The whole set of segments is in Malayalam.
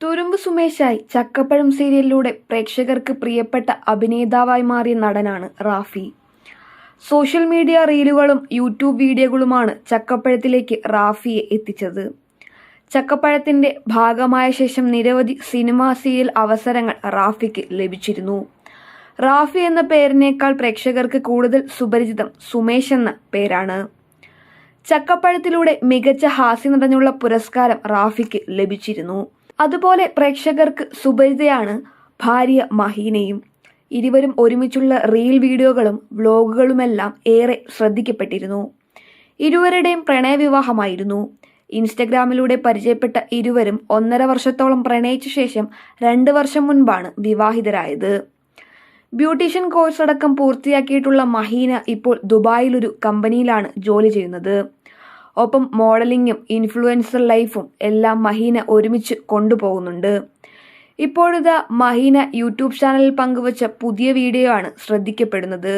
തുരുമ്പ് സുമേഷായി ചക്കപ്പഴം സീരിയലിലൂടെ പ്രേക്ഷകർക്ക് പ്രിയപ്പെട്ട അഭിനേതാവായി മാറിയ നടനാണ് റാഫി. സോഷ്യൽ മീഡിയ റീലുകളും യൂട്യൂബ് വീഡിയോകളുമാണ് ചക്കപ്പഴത്തിലേക്ക് റാഫിയെ എത്തിച്ചത്. ചക്കപ്പഴത്തിന്റെ ഭാഗമായ ശേഷം നിരവധി സിനിമാ സീരിയൽ അവസരങ്ങൾ റാഫിക്ക് ലഭിച്ചിരുന്നു. റാഫി എന്ന പേരിനേക്കാൾ പ്രേക്ഷകർക്ക് കൂടുതൽ സുപരിചിതം സുമേഷ് എന്ന പേരാണ്. ചക്കപ്പഴത്തിലൂടെ മികച്ച ഹാസ്യ നടനുള്ള പുരസ്കാരം റാഫിക്ക് ലഭിച്ചിരുന്നു. അതുപോലെ പ്രേക്ഷകർക്ക് സുപരിതയാണ് ഭാര്യ മഹീനയും. ഇരുവരും ഒരുമിച്ചുള്ള റീൽ വീഡിയോകളും വ്ലോഗുകളുമെല്ലാം ഏറെ ശ്രദ്ധിക്കപ്പെട്ടിരുന്നു. ഇരുവരുടെയും പ്രണയവിവാഹമായിരുന്നു. ഇൻസ്റ്റഗ്രാമിലൂടെ പരിചയപ്പെട്ട ഇരുവരും ഒന്നര വർഷത്തോളം പ്രണയിച്ച ശേഷം രണ്ട് വർഷം മുൻപാണ് വിവാഹിതരായത്. ബ്യൂട്ടീഷ്യൻ കോഴ്സ് അടക്കം പൂർത്തിയാക്കിയിട്ടുള്ള മഹീന ഇപ്പോൾ ദുബായിലൊരു കമ്പനിയിലാണ് ജോലി ചെയ്യുന്നത്. ഒപ്പം മോഡലിങ്ങും ഇൻഫ്ലുവൻസർ ലൈഫും എല്ലാം മഹീന ഒരുമിച്ച് കൊണ്ടുപോകുന്നുണ്ട്. ഇപ്പോഴിതാ മഹീന യൂട്യൂബ് ചാനലിൽ പങ്കുവച്ച പുതിയ വീഡിയോ ആണ് ശ്രദ്ധിക്കപ്പെടുന്നത്.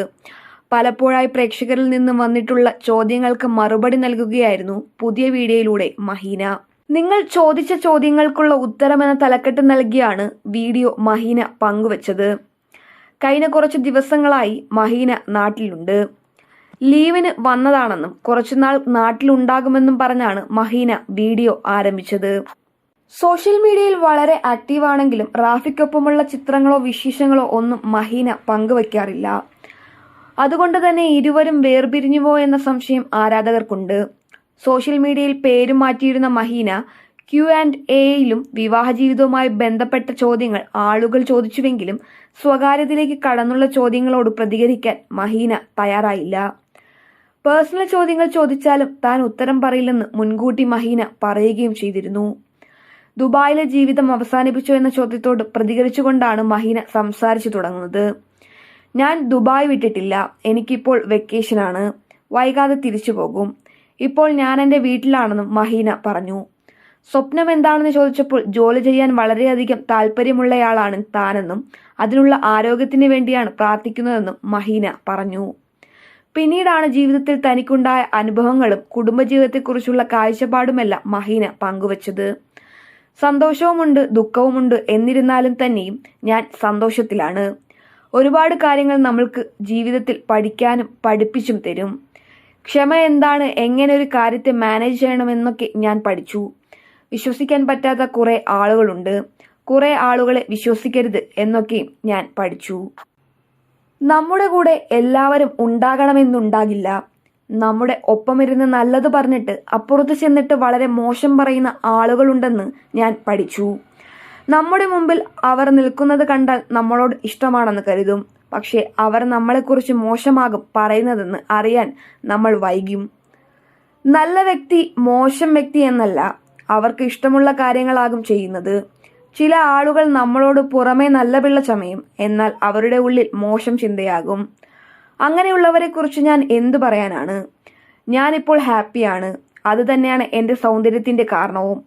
പലപ്പോഴായി പ്രേക്ഷകരിൽ നിന്നും വന്നിട്ടുള്ള ചോദ്യങ്ങൾക്ക് മറുപടി നൽകുകയായിരുന്നു പുതിയ വീഡിയോയിലൂടെ മഹീന. നിങ്ങൾ ചോദിച്ച ചോദ്യങ്ങൾക്കുള്ള ഉത്തരമെന്ന തലക്കെട്ട് നൽകിയാണ് വീഡിയോ മഹീന പങ്കുവച്ചത്. കഴിഞ്ഞ കുറച്ച് ദിവസങ്ങളായി മഹീന നാട്ടിലുണ്ട്. ലീവിന് വന്നതാണെന്നും കുറച്ചുനാൾ നാട്ടിലുണ്ടാകുമെന്നും പറഞ്ഞാണ് മഹീന വീഡിയോ ആരംഭിച്ചത്. സോഷ്യൽ മീഡിയയിൽ വളരെ ആക്റ്റീവാണെങ്കിലും റാഫിക്കൊപ്പമുള്ള ചിത്രങ്ങളോ വിശേഷങ്ങളോ ഒന്നും മഹീന പങ്കുവയ്ക്കാറില്ല അതുകൊണ്ട് തന്നെ ഇരുവരും വേർപിരിഞ്ഞുവോ എന്ന സംശയം ആരാധകർക്കുണ്ട്. സോഷ്യൽ മീഡിയയിൽ പേരും മാറ്റിയിരുന്ന മഹീന ക്യു ആൻഡ് എയിലും വിവാഹ ജീവിതവുമായി ബന്ധപ്പെട്ട ചോദ്യങ്ങൾ ആളുകൾ ചോദിച്ചുവെങ്കിലും സ്വകാര്യതയിലേക്ക് കടന്നുള്ള ചോദ്യങ്ങളോട് പ്രതികരിക്കാൻ മഹീന തയ്യാറായില്ല. പേഴ്സണൽ ചോദ്യങ്ങൾ ചോദിച്ചാലും താൻ ഉത്തരം പറയില്ലെന്ന് മുൻകൂട്ടി മഹീന പറയുകയും ചെയ്തിരുന്നു. ദുബായിലെ ജീവിതം അവസാനിപ്പിച്ചു എന്ന ചോദ്യത്തോട് പ്രതികരിച്ചുകൊണ്ടാണ് മഹീന സംസാരിച്ചു തുടങ്ങുന്നത്. ഞാൻ ദുബായ് വിട്ടിട്ടില്ല. എനിക്കിപ്പോൾ വെക്കേഷനാണ്. വൈകാതെ തിരിച്ചു പോകും. ഇപ്പോൾ ഞാൻ എന്റെ വീട്ടിലാണെന്നും മഹീന പറഞ്ഞു. സ്വപ്നം എന്താണെന്ന് ചോദിച്ചപ്പോൾ ജോലി ചെയ്യാൻ വളരെയധികം താല്പര്യമുള്ളയാളാണ് താനെന്നും അതിനുള്ള ആരോഗ്യത്തിന് വേണ്ടിയാണ് പ്രാർത്ഥിക്കുന്നതെന്നും മഹീന പറഞ്ഞു. പിന്നീടാണ് ജീവിതത്തിൽ തനിക്കുണ്ടായ അനുഭവങ്ങളും കുടുംബജീവിതത്തെക്കുറിച്ചുള്ള കാഴ്ചപ്പാടുമെല്ലാം മഹീന പങ്കുവച്ചത്. സന്തോഷവുമുണ്ട് ദുഃഖവുമുണ്ട് എന്നിരുന്നാലും തന്നെയും ഞാൻ സന്തോഷത്തിലാണ്. ഒരുപാട് കാര്യങ്ങൾ നമ്മൾക്ക് ജീവിതത്തിൽ പഠിക്കാനും പഠിപ്പിച്ചും തരും. ക്ഷമ എന്താണ്? എങ്ങനെ ഒരു കാര്യത്തെ മാനേജ് ചെയ്യണമെന്നൊക്കെ ഞാൻ പഠിച്ചു. വിശ്വസിക്കാൻ പറ്റാത്ത കുറേ ആളുകളുണ്ട്. കുറേ ആളുകളെ വിശ്വസിക്കരുത് എന്നൊക്കെയും ഞാൻ പഠിച്ചു. നമ്മുടെ കൂടെ എല്ലാവരും ഉണ്ടാകണമെന്നുണ്ടാകില്ല. നമ്മുടെ ഒപ്പമിരുന്ന് നല്ലത് പറഞ്ഞിട്ട് അപ്പുറത്ത് ചെന്നിട്ട് വളരെ മോശം പറയുന്ന ആളുകളുണ്ടെന്ന് ഞാൻ പഠിച്ചു. നമ്മുടെ മുമ്പിൽ അവർ നിൽക്കുന്നത് കണ്ടാൽ നമ്മളോട് ഇഷ്ടമാണെന്ന് കരുതും. പക്ഷേ അവർ നമ്മളെക്കുറിച്ച് മോശമാകും പറയുന്നതെന്ന് അറിയാൻ നമ്മൾ വൈകും. നല്ല വ്യക്തി മോശം വ്യക്തി എന്നല്ല അവർക്ക് ഇഷ്ടമുള്ള കാര്യങ്ങളാകും ചെയ്യുന്നത്. ചില ആളുകൾ നമ്മളോട് പുറമേ നല്ല പിള്ള ചമയും. എന്നാൽ അവരുടെ ഉള്ളിൽ മോശം ചിന്തയാകും. അങ്ങനെയുള്ളവരെ കുറിച്ച് ഞാൻ എന്തു പറയാനാണ്? ഞാനിപ്പോൾ ഹാപ്പിയാണ്. അത് തന്നെയാണ് എന്റെ സൗന്ദര്യത്തിന്റെ കാരണവും.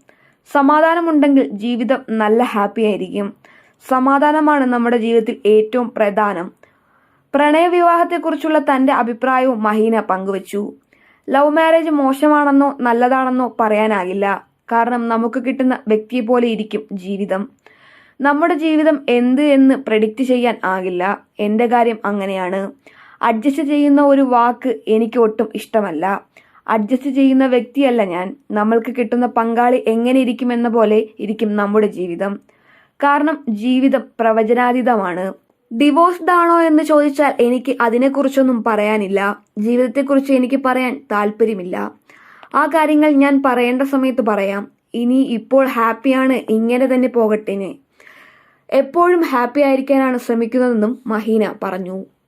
സമാധാനമുണ്ടെങ്കിൽ ജീവിതം നല്ല ഹാപ്പി ആയിരിക്കും. സമാധാനമാണ് നമ്മുടെ ജീവിതത്തിൽ ഏറ്റവും പ്രധാനം. പ്രണയവിവാഹത്തെക്കുറിച്ചുള്ള തന്റെ അഭിപ്രായവും മഹീന പങ്കുവച്ചു. ലവ് മാരേജ് മോശമാണെന്നോ നല്ലതാണെന്നോ പറയാനാകില്ല. കാരണം നമുക്ക് കിട്ടുന്ന വ്യക്തിയെ പോലെ ഇരിക്കും ജീവിതം. നമ്മുടെ ജീവിതം എന്ത് എന്ന് പ്രഡിക്റ്റ് ചെയ്യാൻ ആകില്ല. എന്റെ കാര്യം അങ്ങനെയാണ്. അഡ്ജസ്റ്റ് ചെയ്യുന്ന ഒരു വാക്ക് എനിക്ക് ഒട്ടും ഇഷ്ടമല്ല. അഡ്ജസ്റ്റ് ചെയ്യുന്ന വ്യക്തിയല്ല ഞാൻ. നമ്മൾക്ക് കിട്ടുന്ന പങ്കാളി എങ്ങനെ ഇരിക്കുമെന്ന പോലെ ഇരിക്കും നമ്മുടെ ജീവിതം. കാരണം ജീവിതം പ്രവചനാതീതമാണ്. ഡിവോഴ്സ്ഡ് ആണോ എന്ന് ചോദിച്ചാൽ എനിക്ക് അതിനെക്കുറിച്ചൊന്നും പറയാനില്ല. ജീവിതത്തെക്കുറിച്ച് എനിക്ക് പറയാൻ താല്പര്യമില്ല. ആ കാര്യങ്ങൾ ഞാൻ പറയേണ്ട സമയത്ത് പറയാം. ഇനി ഇപ്പോൾ ഹാപ്പിയാണ് ഇങ്ങനെ തന്നെ പോകട്ടെ എപ്പോഴും ഹാപ്പി ആയിരിക്കാനാണ് ശ്രമിക്കുന്നതെന്നും മഹീന പറഞ്ഞു.